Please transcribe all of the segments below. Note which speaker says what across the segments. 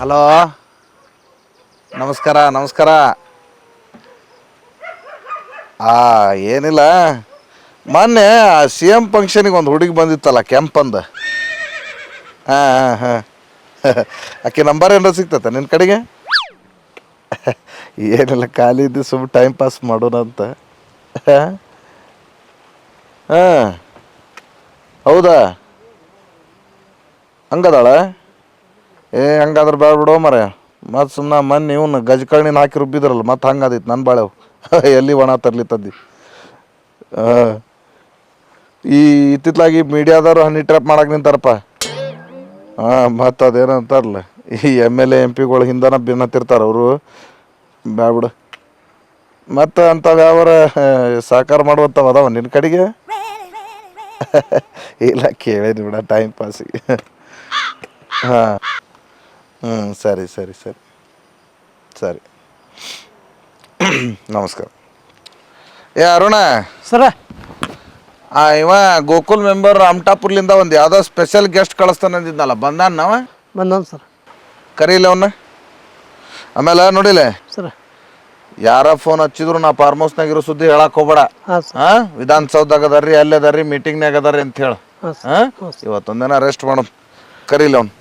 Speaker 1: Hello. ನಮಸ್ಕಾರ ನಮಸ್ಕಾರ. ಆ, ಏನಿಲ್ಲ. ಮೊನ್ನೆ ಆ ಸಿ ಎಂ ಫಂಕ್ಷನಿಗೆ ಒಂದು ಹುಡುಗಿ ಬಂದಿತ್ತಲ್ಲ ಕೆಂಪಂದು ಹಾಂ ಹಾಂ ಹಾಂ. ಆಕೆ ನಂಬರ್ ಏನಾರು ಸಿಗ್ತೈತೆ ನಿನ್ನ ಕಡೆಗೆ? ಏನಿಲ್ಲ, ಖಾಲಿ ಇದ್ದು ಸುಮ್ಮ ಟೈಮ್ ಪಾಸ್ ಮಾಡೋಣ ಅಂತ. ಹಾಂ. ಹೌದಾ? ಹಂಗದಾಳ? ಏ, ಹಂಗಾದ್ರೆ ಬೇಡ ಬಿಡೋ ಮರ ಮತ್ತು ಸುಮ್ಮನೆ ಮೊನ್ನೆ ಇವನು ಗಜಕರ್ಣಿನ ಹಾಕಿ ರುಬ್ಬಿದ್ರಲ್ಲ, ಮತ್ತು ಹಂಗಾದಿತ್ತು ನನ್ನ ಬಾಳೆವು ಎಲ್ಲಿ ಒಣ ತರ್ಲಿ ತದ್ದಿ ಈ ಇತ್ತಿತ್ಲಾಗಿ ಮೀಡಿಯಾದವರು ಹನಿ ಟ್ರ್ಯಾಪ್ ಮಾಡಕ್ಕೆ ನಿಂತಾರಪ್ಪ. ಹಾಂ ಮತ್ತು ಅದೇನಂತಾರಲ್ಲ ಈ ಎಂ ಎಲ್ ಎ ಎಂ ಪಿಗಳು ಹಿಂದನ ಬಿನ್ನತ್ತಿರ್ತಾರೆ ಅವರು. ಬ್ಯಾಬಿಡು ಮತ್ತು ಅಂಥವು ಯಾವಾರ ಸಹಕಾರ ಮಾಡುವಂಥವು ಅದಾವ ನಿನ್ನ ಕಡೆಗೆ? ಇಲ್ಲ ಕೇಳೇನಿ ಬಿಡ ಟೈಮ್ ಪಾಸಿಗೆ ಹಾಂ. ಹ್ಞೂ ಸರಿ ಸರಿ ಸರಿ. ಸರಿ. ನಮಸ್ಕಾರ. ಏ ಅರುಣ.
Speaker 2: ಸರ.
Speaker 1: ಆ ಇವ ಗೋಕುಲ್ ಮೆಂಬರ್ ರಾಮಟಾಪುರ್ಲಿಂದ ಒಂದು ಯಾವುದೋ ಸ್ಪೆಷಲ್ ಗೆಸ್ಟ್ ಕಳಿಸ್ತಾನೆ ಅಂದಿದ್ನಲ್ಲ ಬಂದಾನ ನಾವ?
Speaker 2: ಬಂದನ್ ಸರ್.
Speaker 1: ಕರೀಲಿ ಅವನ್ನ ಆಮೇಲೆ ನೋಡಿಲೆ?
Speaker 2: ಸರ.
Speaker 1: ಯಾರ ಫೋನ್ ಹಚ್ಚಿದ್ರು ನಾ ಫಾರ್ಮ್ ಇರೋ ಸುದ್ದಿ ಹೇಳಕ್ ಹೋಗ್ಬೇಡ.
Speaker 2: ಹಾಂ ಸರ್.
Speaker 1: ಹಾಂ ವಿಧಾನಸೌಧದಾಗ ಅದಾರ್ರಿ ಅಲ್ಲಿ ಅದಾರ್ರಿ ಮೀಟಿಂಗ್ನಾಗ ಅದಾರಿ ಅಂತ ಹೇಳ.
Speaker 2: ಹಾಂ ಸರ್.
Speaker 1: ಹಾಂ ಇವತ್ತೊಂದಿನ ರೆಸ್ಟ್ ಮಾಡೋಣ. ಕರೀಲಿ ಅವ್ನು.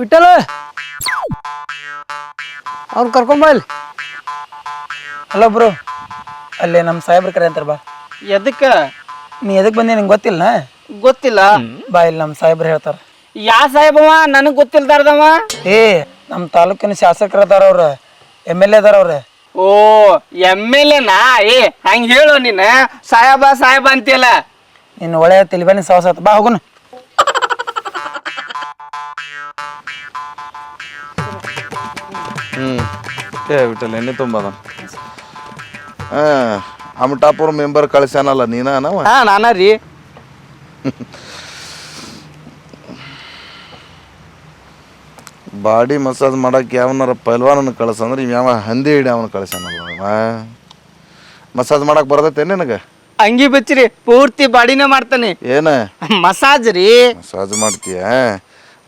Speaker 2: ವಿಠಲ ಅವ್ನ ಕರ್ಕೊಂಬ ಇಲ್ಲಿ.
Speaker 3: ಹಲೋ ಬ್ರೋ ಅಲ್ಲಿ ನಮ್ಮ ಸಾಹೇಬ್ರ ಕರೆ ಅಂತಾರ ಬಾ.
Speaker 4: ಎದಕ್ಕ?
Speaker 3: ನೀ ಎದಕ್ ಬಂದಿ ನಿಂಗೆ ಗೊತ್ತಿಲ್ಲ
Speaker 4: ಗೊತ್ತಿಲ್ಲ.
Speaker 3: ಬಾ ಇಲ್ಲಿ ನಮ್ಮ ಸಾಹೇಬ್ರು ಹೇಳ್ತಾರ.
Speaker 4: ಯಾ ಸಾಹೇಬವ ನನಗ್ ಗೊತ್ತಿಲ್ದಾರ್ದವ
Speaker 3: ಏ ನಮ್ಮ ತಾಲೂಕಿನ ಶಾಸಕರು ಅದಾರ ಅವ್ರ ಎಂ ಎಲ್ ಎ ಅದಾರ ಅವ್ರ.
Speaker 4: ಓ ಎಂ ಎಲ್ ಎನಾ? ಏ ಹಂಗ ಹೇಳು ನೀನ. ಸಾಹೇಬ ಸಾಹೇಬ ಅಂತಿಲ್ಲ
Speaker 3: ನಿನ್ನ ಒಳ್ಳೆ ತಿಳಿಬಾನಿ ಸಾಹಸ ಆತ. ಬಾ ಹೋಗುನು.
Speaker 1: ಏ ಬಿಟ್ಟಲ್ಲ ಎಣ್ಣೆ ತುಂಬದ? ಹಾಂ ಅಮಟಾಪುರ ಮೆಂಬರ್ ಕಳ್ಸ್ಯಾನಲ್ಲ ನೀನ ನಾವ?
Speaker 4: ಹಾ ನಾನ ರೀ.
Speaker 1: ಬಾಡಿ ಮಸಾಜ್ ಮಾಡಕ್ಕೆ ಯಾವನಾರ ಪೈಲ್ವಾನನ ಕಳ್ಸಂದ್ರೆ ಇವ್ ಯಾವ ಹಂದಿ ಹಿಡಿ ಅವನು ಕಳ್ಸ್ಯಾನಲ್ಲ ಅವ ಮಸಾಜ್ ಮಾಡಕ್ಕೆ ಬರ್ತೈತೆ ನಿನಗೆ?
Speaker 4: ಅಂಗಿ ಬಿಚ್ಚಿರಿ ಪೂರ್ತಿ ಬಾಡಿನೇ ಮಾಡ್ತಾನೆ.
Speaker 1: ಏನ?
Speaker 4: ಮಸಾಜ್ ರೀ.
Speaker 1: ಮಸಾಜ್ ಮಾಡ್ತೀಯ?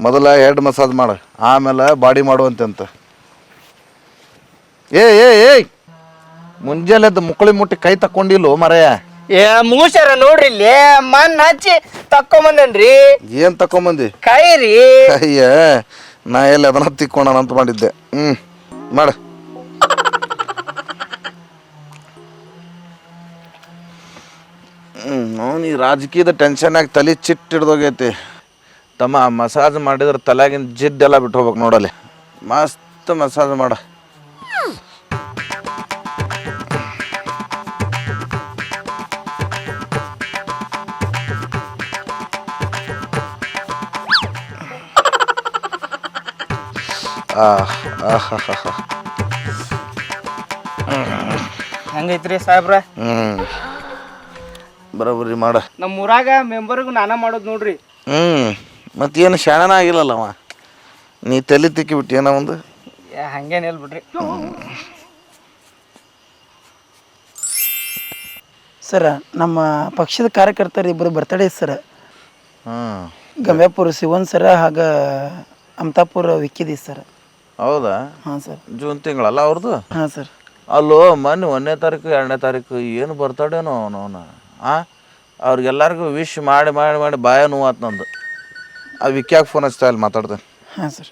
Speaker 1: ಮೊದಲ ಹೆಡ್ ಮಸಾಜ್ ಮಾಡು ಆಮೇಲೆ ಬಾಡಿ ಮಾಡುವಂತೆ ಅಂತ. ಏ ಏಯ್ ಏಯ್. ಮುಂಜಾನೆ ಎದ್ದು ಮುಕ್ಕಳಿ ಮುಟ್ಟಿ ಕೈ ತಕ್ಕೊಂಡಿಲ್ಲೋ ಮರೆಯ?
Speaker 4: ಏ ಮೂಸರ ನೋಡ್ರಿ ಇಲ್ಲಿ. ಮನ್ ಹಚ್ಚಿ ತಕ್ಕೊಂಬಂದನ್ರಿ?
Speaker 1: ಏನ್ ತಕೊಂಬಂದಿ
Speaker 4: ಕೈ ರೀ
Speaker 1: ಅಯ್ಯ ನಾ ಎಲ್ಲಿ ಅದನ್ನ ತಿಕ್ಕೋಣ ಅಂತ ಮಾಡಿದ್ದೆ. ಹ್ಮ್ ಮಾಡ. ನಾನು ಈ ರಾಜಕೀಯದ ಟೆನ್ಷನ್ನಾಗಿ ತಲೆ ಚಿಟ್ಟು ಹಿಡ್ದೋಗೈತಿ ತಮ್ಮ ಮಸಾಜ್ ಮಾಡಿದ್ರೆ ತಲೆಗಿನ ಜಿಡ್ಡೆಲ್ಲ ಬಿಟ್ಟು ಹೋಗ್ಬೇಕು ನೋಡಲ್ಲಿ. ಮಸ್ತ್ ಮಸಾಜ್ ಮಾಡ.
Speaker 4: ಹೆಂಗೈತ್ರಿ ಸಾಹೇಬ್ರ?
Speaker 1: ಹ್ಮ್. ಬರೋಬ್ಬರಿ ಮಾಡ.
Speaker 4: ನಮ್ಮ ಊರಾಗ ಮೆಂಬರ್ಗೂ ನಾನ ಮಾಡೋದು ನೋಡ್ರಿ.
Speaker 1: ಹ್ಞೂ ಮತ್ತೇನು ಶಾಣನ ಆಗಿಲ್ಲಲ್ಲವ ನೀ ತಲೆ ತಿಕ್ಕಿ ಬಿಟ್ಟಿ ಏನೋ ಒಂದು?
Speaker 4: ಹಂಗೇನ್ ಹೇಳ್ಬಿಡ್ರಿ ಸರ್
Speaker 3: ಸರ ನಮ್ಮ ಪಕ್ಷದ ಕಾರ್ಯಕರ್ತರು ಇಬ್ಬರು ಬರ್ತಡೇ ಸರ್.
Speaker 1: ಹ್ಞೂ
Speaker 3: ಗಂಗಾಪುರ ಶಿವನ್ ಸರ ಹಾಗ ಅಮತಾಪುರ ವಿಕ್ಕಿದಿ ಸರ್.
Speaker 1: ಹೌದಾ?
Speaker 3: ಹಾಂ ಸರ್.
Speaker 1: ಜೂನ್ ತಿಂಗಳಲ್ಲ ಅವ್ರದ್ದು
Speaker 3: ಹಾಂ ಸರ್.
Speaker 1: ಅಲ್ಲೋ ಮೊನ್ನೆ ಒಂದನೇ ತಾರೀಕು ಎರಡನೇ ತಾರೀಕು ಏನು ಬರ್ತಾಡೇನೋ ಅವನು ಅವನು. ಆ? ಅವ್ರಿಗೆಲ್ಲರಿಗೂ ವಿಶ್ ಮಾಡಿ ಮಾಡಿ ಮಾಡಿ ಬಾಯ ನೋವಾತ್ ನಂದು. ಆ ವಿಕ್ಯಾಗ ಫೋನ್ ಹಚ್ತಾ ಇಲ್ಲಿ ಮಾತಾಡ್ತೇನೆ
Speaker 3: ಹಾಂ ಸರ್.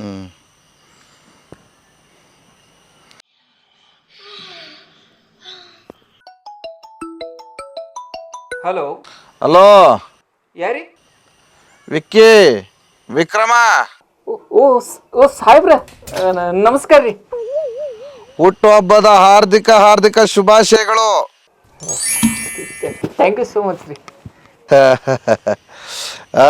Speaker 1: ಹ್ಞೂ
Speaker 4: ಹಲೋ.
Speaker 1: ಹಲೋ.
Speaker 4: ಯಾರಿ?
Speaker 1: ವಿಕ್ಕಿ ವಿಕ್ರಮ.
Speaker 4: ಓ ಓ ಸಾಹೇಬ್ರ ನಮಸ್ಕಾರ ರೀ.
Speaker 1: ಹುಟ್ಟುಹಬ್ಬದ ಹಾರ್ದಿಕ ಹಾರ್ದಿಕ ಶುಭಾಶಯಗಳು.
Speaker 4: ಥ್ಯಾಂಕ್ ಯು ಸೋ ಮಚ್ ರೀ.
Speaker 1: ಆ,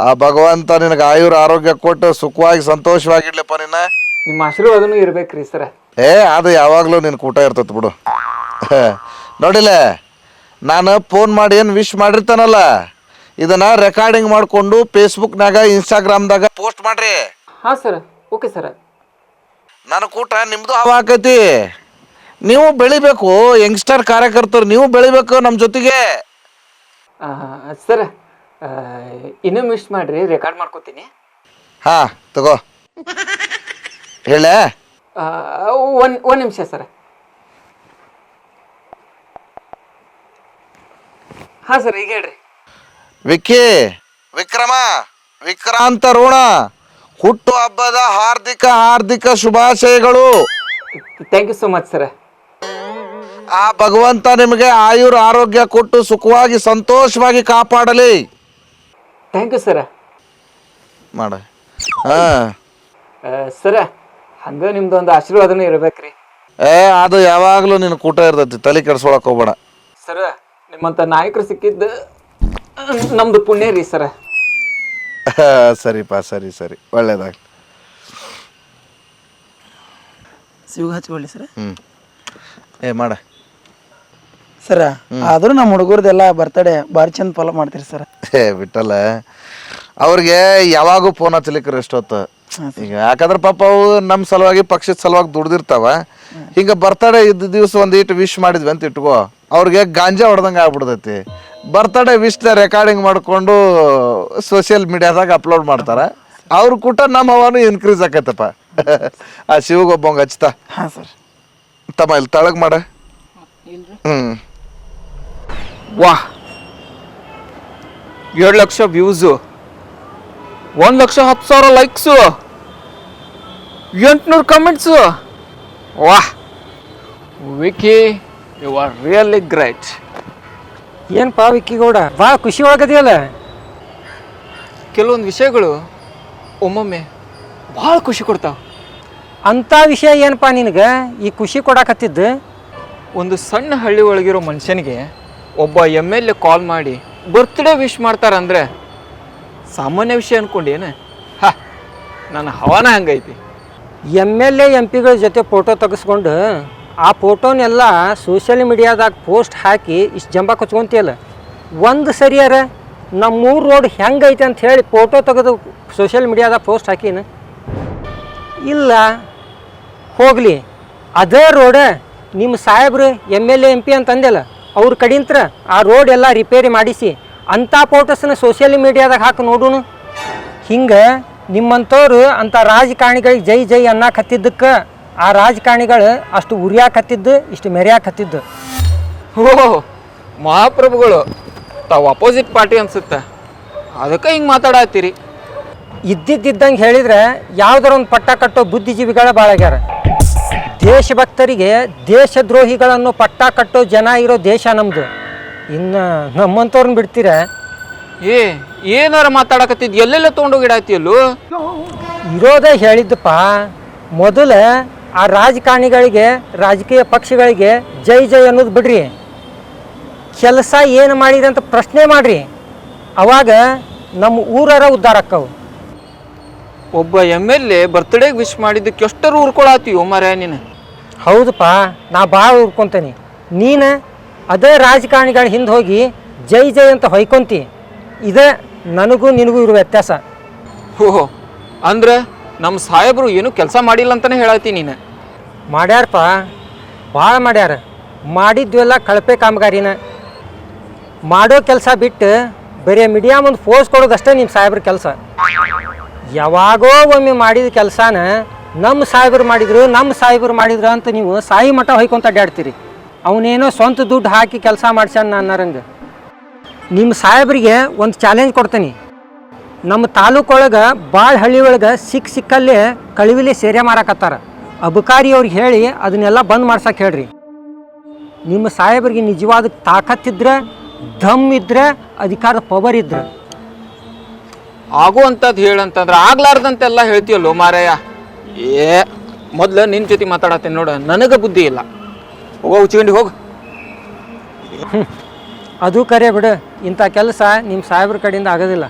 Speaker 1: ಆ ಭಗವಂತ ನಿನಗೆ ಆಯುರ್ ಆರೋಗ್ಯ ಕೊಟ್ಟು ಸುಖವಾಗಿ ಸಂತೋಷವಾಗಿಡ್ಲಪ್ಪ ನಿನ್ನ.
Speaker 4: ನಿಮ್ಮ ಆಶೀರ್ವಾದನೂ ಇರ್ಬೇಕ್ರಿ ಸರ.
Speaker 1: ಏ ಅದು ಯಾವಾಗಲೂ ನಿನ್ನ ಕೂಟ ಇರ್ತೈತೆ ಬಿಡು. ನೋಡಿಲ್ಲ ನಾನು ಫೋನ್ ಮಾಡಿ ಏನು ವಿಶ್ ಮಾಡಿರ್ತಾನಲ್ಲ? ಇದನ್ನ ರೆಕಾರ್ಡಿಂಗ್ ಮಾಡಿಕೊಂಡು ಫೇಸ್ಬುಕ್ನಾಗ ಇನ್ಸ್ಟಾಗ್ರಾಮ್ದಾಗ ಪೋಸ್ಟ್ ಮಾಡ್ರಿ.
Speaker 4: ಹಾಂ ಸರ್ ಓಕೆ ಸರ್
Speaker 1: ನನ್ನ ಕೂಟ ನಿಮ್ಮದು ಹವಾ ಆಕೈತಿ ನೀವು ಬೆಳಿಬೇಕು ಯಂಗ್ಸ್ಟರ್ ಕಾರ್ಯಕರ್ತರು ನೀವು ಬೆಳಿಬೇಕು ನಮ್ಮ ಜೊತೆಗೆ.
Speaker 4: ಸರ್
Speaker 3: ಇನ್ನೂ ಮಿಸ್ ಮಾಡ್ರಿ ರೆಕಾರ್ಡ್ ಮಾಡ್ಕೋತೀನಿ.
Speaker 1: ಹಾಂ ತಗೋ. ಹೇಳ
Speaker 3: ಒಂದು ಒಂದು ನಿಮಿಷ ಸರ್ ಹಾಂ ಸರ್ ಈಗ ಹೇಳ್ರಿ.
Speaker 1: ವಿಕ್ಕಿ. ವಿಕ್ರಮ. ವಿಕ್ರಾಂತ ಋಣ ಹುಟ್ಟು ಹಬ್ಬದ ಹಾರ್ದಿಕ ಹಾರ್ದಿಕ ಶುಭಾಶಯಗಳು.
Speaker 3: Thank you so much sir
Speaker 1: ಆ ಭಗವಂತ ನಿಮಗೆ ಆಯುರ್ ಆರೋಗ್ಯ ಕೊಟ್ಟು ಸುಖವಾಗಿ ಸಂತೋಷವಾಗಿ ಕಾಪಾಡಲಿ.
Speaker 3: ಥ್ಯಾಂಕ್ ಯು ಸರ
Speaker 1: ಮಾಡ. ಹಾಂ.
Speaker 3: ಸರ ಹಂಗೆ ನಿಮ್ದು ಒಂದು ಆಶೀರ್ವಾದನೂ ಇರಬೇಕ್ರಿ.
Speaker 1: ಏ ಅದು ಯಾವಾಗಲೂ ನಿನ್ನ ಕೂಟ ಇರ್ತೈತಿ ತಲೆ ಕೆಡ್ಸ್ಕೊಳಕ್ ಹೋಗ್ಬೇಡ.
Speaker 3: ಸರ ನಿಮ್ಮಂತ ನಾಯಕರು ಸಿಕ್ಕಿದ್ದು ನಮ್ದು ಪುಣ್ಯ ರೀ ಸರ.
Speaker 1: ಸರಿಪಾ ಸರಿ ಸರಿ. ಒಳ್ಳೇದಾಗಲಿ.
Speaker 3: ಸಿಗು ಹಚ್ಕೊಳ್ಳಿ ಸರ.
Speaker 1: ಹ್ಞೂ ಏ ಮಾಡ.
Speaker 3: ಸರ ಆದರೂ ನಮ್ಮ ಹುಡುಗರದೆಲ್ಲ ಬರ್ತಡೇ ಭಾರಿ ಚಂದ ಫಾಲೋ ಮಾಡ್ತೀರಿ ಸರ್.
Speaker 1: ಏ ಬಿಟ್ಟಲ್ಲ. ಅವ್ರಿಗೆ ಯಾವಾಗೂ ಫೋನ್ ಹಚ್ಚಲಿಕ್ಕೆ ಎಷ್ಟೊತ್ತು ಈಗ ಯಾಕಂದ್ರೆ ಪಾಪ ಅವು ನಮ್ಮ ಸಲುವಾಗಿ ಪಕ್ಷದ ಸಲುವಾಗಿ ದುಡ್ದಿರ್ತಾವ. ಹಿಂಗೆ ಬರ್ತಡೇ ಇದ್ದ ದಿವಸ ಒಂದು ಇಟ್ಟು ವಿಶ್ ಮಾಡಿದ್ವಿ ಅಂತ ಇಟ್ಕೋ ಅವ್ರಿಗೆ ಗಾಂಜಾ ಹೊಡೆದಂಗೆ ಆಗ್ಬಿಡ್ತೈತಿ. ಬರ್ತಡೇ ವಿಶ್ನ ರೆಕಾರ್ಡಿಂಗ್ ಮಾಡಿಕೊಂಡು ಸೋಷಿಯಲ್ ಮೀಡಿಯಾದಾಗ ಅಪ್ಲೋಡ್ ಮಾಡ್ತಾರೆ. ಅವ್ರ ಕೂಟ ನಮ್ಮ ಅವನು ಇನ್ಕ್ರೀಸ್ ಆಕೈತಪ್ಪ. ಆ ಶಿವಗೊಬ್ಬಂಗೆ ಹಚ್ತಾ.
Speaker 3: ಹಾಂ ಸರ್.
Speaker 1: ತಮ್ಮ ಇಲ್ಲಿ ತಳಗ್ ಮಾಡ. ಹ್ಞೂ
Speaker 5: ವಾಹ್ ಎರಡು ಲಕ್ಷ ವ್ಯೂಸು ಒಂದು ಲಕ್ಷ ಹತ್ತು ಸಾವಿರ ಲೈಕ್ಸು ಎಂಟುನೂರು ಕಮೆಂಟ್ಸು ವಾಹ್ Vicky you are really great
Speaker 2: ಏನಪ್ಪ ವಿಕ್ಕಿಗೌಡ ಭಾಳ ಖುಷಿ ಒಳಗದಿಯಲ್ಲ?
Speaker 5: ಕೆಲವೊಂದು ವಿಷಯಗಳು ಒಮ್ಮೊಮ್ಮೆ ಭಾಳ ಖುಷಿ ಕೊಡ್ತಾವ.
Speaker 2: ಅಂಥ ವಿಷಯ ಏನಪ್ಪ ನಿನಗೆ? ಈ ಖುಷಿ ಕೊಡಾಕತ್ತಿದ್ದು?
Speaker 5: ಒಂದು ಸಣ್ಣ ಹಳ್ಳಿ ಒಳಗಿರೋ ಮನುಷ್ಯನಿಗೆ ಒಬ್ಬ ಎಂ ಎಲ್ ಎ ಕಾಲ್ ಮಾಡಿ ಬರ್ತ್ಡೇ ವಿಶ್ ಮಾಡ್ತಾರಂದ್ರೆ ಸಾಮಾನ್ಯ ವಿಷಯ ಅನ್ಕೊಂಡೇನು ಹಾ ನನ್ನ ಹವಾನ ಹಂಗೈತಿ.
Speaker 2: ಎಂ ಎಲ್ ಎ ಎಂ ಪಿಗಳ ಜೊತೆ ಫೋಟೋ ತೆಗೆಸ್ಕೊಂಡು ಆ ಫೋಟೋನೆಲ್ಲ ಸೋಷಿಯಲ್ ಮೀಡಿಯಾದಾಗ ಪೋಸ್ಟ್ ಹಾಕಿ ಇಷ್ಟು ಜಂಬ ಕೊಚ್ಕೊಂತಿಯಲ್ಲ? ಒಂದು ಸರಿಯಾರ ನಮ್ಮೂರು ರೋಡ್ ಹೆಂಗೈತೆ ಅಂತ ಹೇಳಿ ಫೋಟೋ ತೆಗೆದು ಸೋಷಿಯಲ್ ಮೀಡಿಯಾದಾಗ ಪೋಸ್ಟ್ ಹಾಕಿನ? ಇಲ್ಲ. ಹೋಗಲಿ. ಅದೇ ರೋಡ ನಿಮ್ಮ ಸಾಹೇಬ್ರು M L A M P ಅಂತಂದೆಲ್ಲ ಅವ್ರ ಕಡಿಂತ್ರ ಆ ರೋಡ್ ಎಲ್ಲ ರಿಪೇರಿ ಮಾಡಿಸಿ ಅಂಥ ಫೋಟೋಸನ್ನ ಸೋಷಿಯಲ್ ಮೀಡಿಯಾದಾಗ ಹಾಕಿ ನೋಡೋಣ ಹಿಂಗೆ ನಿಮ್ಮಂಥವ್ರು ಅಂಥ ರಾಜಕಾರಣಿಗಳಿಗೆ ಜೈ ಜೈ ಅನ್ನಕ್ಕೆ ಹತ್ತಿದ್ದಕ್ಕೆ ಆ ರಾಜಕಾರಣಿಗಳು ಅಷ್ಟು ಉರಿಯಾಕತ್ತಿದ್ದು ಇಷ್ಟು ಮೆರೆಯಾಕತ್ತಿದ್ದು.
Speaker 5: ಓ ಮಹಾಪ್ರಭುಗಳು ತಾವು ಅಪೋಸಿಟ್ ಪಾರ್ಟಿ ಅನ್ಸುತ್ತೆ. ಅದಕ್ಕೆ ಹಿಂಗೆ ಮಾತಾಡತ್ತೀರಿ?
Speaker 2: ಇದ್ದಿದ್ದಂಗೆ ಹೇಳಿದ್ರೆ ಯಾವ್ದಾರ ಒಂದು ಪಟ್ಟ ಕಟ್ಟೋ ಬುದ್ಧಿಜೀವಿಗಳ ಬಾಳಗ್ಯಾರ. ದೇಶಭಕ್ತರಿಗೆ ದೇಶದ್ರೋಹಿಗಳನ್ನು ಪಟ್ಟ ಕಟ್ಟೋ ಜನ ಇರೋ ದೇಶ ನಮ್ಮದು ಇನ್ನು ನಮ್ಮಂಥವ್ರನ್ನ ಬಿಡ್ತೀರ?
Speaker 5: ಏ ಏನಾರ ಮಾತಾಡಕತ್ತಿದ್ ಎಲ್ಲೆಲ್ಲ ತೊಗೊಂಡೋಗಿಡಾತಿಯಲ್ಲೂ
Speaker 2: ಇರೋದೇ ಹೇಳಿದ್ದಪ್ಪ ಮೊದಲ ಆ ರಾಜಕಾರಣಿಗಳಿಗೆ ರಾಜಕೀಯ ಪಕ್ಷಗಳಿಗೆ ಜೈ ಜೈ ಅನ್ನೋದು ಬಿಡ್ರಿ. ಕೆಲಸ ಏನು ಮಾಡಿದೆ ಅಂತ ಪ್ರಶ್ನೆ ಮಾಡ್ರಿ. ಅವಾಗ ನಮ್ಮ ಊರರ ಉದ್ಧಾರ ಆಕ್ಕವು
Speaker 5: ಒಬ್ಬ ಎಂ ಎಲ್ ಎ ಬರ್ತ್ಡೇಗೆ ವಿಶ್ ಮಾಡಿದ್ದಕ್ಕೆ ಎಷ್ಟರು ಉರ್ಕೊಳತೀವೋ ಮರ ನೀನು.
Speaker 2: ಹೌದಪ್ಪ ನಾ ಭಾಳ ಉರ್ಕೊತೀನಿ ನೀನು ಅದೇ ರಾಜಕಾರಣಿಗಳ ಹಿಂದೆ ಹೋಗಿ ಜೈ ಜೈ ಅಂತ ಹೊಯ್ಕೊಂತಿ. ಇದೇ ನನಗೂ ನಿನಗೂ ಇರುವ ವ್ಯತ್ಯಾಸ.
Speaker 5: ಓಹೋ ಅಂದ್ರೆ ನಮ್ಮ ಸಾಹೇಬರು ಏನು ಕೆಲಸ ಮಾಡಿಲ್ಲ ಅಂತಾನೆ ಹೇಳತ್ತಿ ನೀನು.
Speaker 2: ಮಾಡ್ಯಾರಪ್ಪ ಭಾಳ ಮಾಡ್ಯಾರ. ಮಾಡಿದ್ವೆಲ್ಲ ಕಳಪೆ ಕಾಮಗಾರಿನ. ಮಾಡೋ ಕೆಲಸ ಬಿಟ್ಟು ಬರೀ ಮೀಡಿಯಾ ಒಂದು ಫೋರ್ಸ್ ಕೊಡೋದಷ್ಟೇ ನಿಮ್ಮ ಸಾಹೇಬ್ರ ಕೆಲಸ. ಯಾವಾಗೋ ಒಮ್ಮೆ ಮಾಡಿದ ಕೆಲಸನ ನಮ್ಮ ಸಾಹೇಬ್ರು ಮಾಡಿದ್ರು ನಮ್ಮ ಸಾಹೇಬ್ರು ಮಾಡಿದ್ರು ಅಂತ ನೀವು ಸಾಯಿ ಮಠ ಹೊಯ್ಕೊಂತ ಅಡ್ಡಾಡ್ತೀರಿ ಅವನೇನೋ ಸ್ವಂತ ದುಡ್ಡು ಹಾಕಿ ಕೆಲಸ ಮಾಡ್ಸ್ಯಾನ ಅನ್ನರಂಗೆ. ನಿಮ್ಮ ಸಾಹೇಬ್ರಿಗೆ ಒಂದು ಚಾಲೆಂಜ್ ಕೊಡ್ತೀನಿ. ನಮ್ಮ ತಾಲೂಕೊಳಗೆ ಭಾಳ ಹಳ್ಳಿ ಒಳಗೆ ಸಿಕ್ಕ ಸಿಕ್ಕಲ್ಲೇ ಕಳುವಿಲೆ ಸೇರೆ ಮಾರಾಕತ್ತಾರ. ಅಬಕಾರಿ ಅವ್ರಿಗೆ ಹೇಳಿ ಅದನ್ನೆಲ್ಲ ಬಂದ್ ಮಾಡ್ಸಕ್ಕೆ ಹೇಳ್ರಿ. ನಿಮ್ಮ ಸಾಹೇಬರಿಗೆ ನಿಜವಾದ ತಾಕತ್ತಿದ್ರೆ ದಮ್ ಇದ್ರೆ ಅಧಿಕಾರದ ಪವರ್ ಇದ್ರೆ.
Speaker 5: ಆಗುವಂಥದ್ದು ಹೇಳಂತಂದ್ರೆ ಆಗ್ಲಾರ್ದಂತೆಲ್ಲ ಹೇಳ್ತೀಯಲ್ಲೋ ಮಾರಾಯ. ಏ ಮೊದ್ಲು ನಿನ್ನ ಜೊತೆ ಮಾತಾಡತ್ತೀನಿ ನೋಡು ನನಗೆ ಬುದ್ಧಿ ಇಲ್ಲ. ಹೋಗೋ ಉಚ್ಕೊಂಡು ಹೋಗು.
Speaker 2: ಅದು ಕರೆ ಬಿಡು ಇಂಥ ಕೆಲಸ ನಿಮ್ಮ ಸಾಹೇಬ್ರ ಕಡೆಯಿಂದ ಆಗೋದಿಲ್ಲ.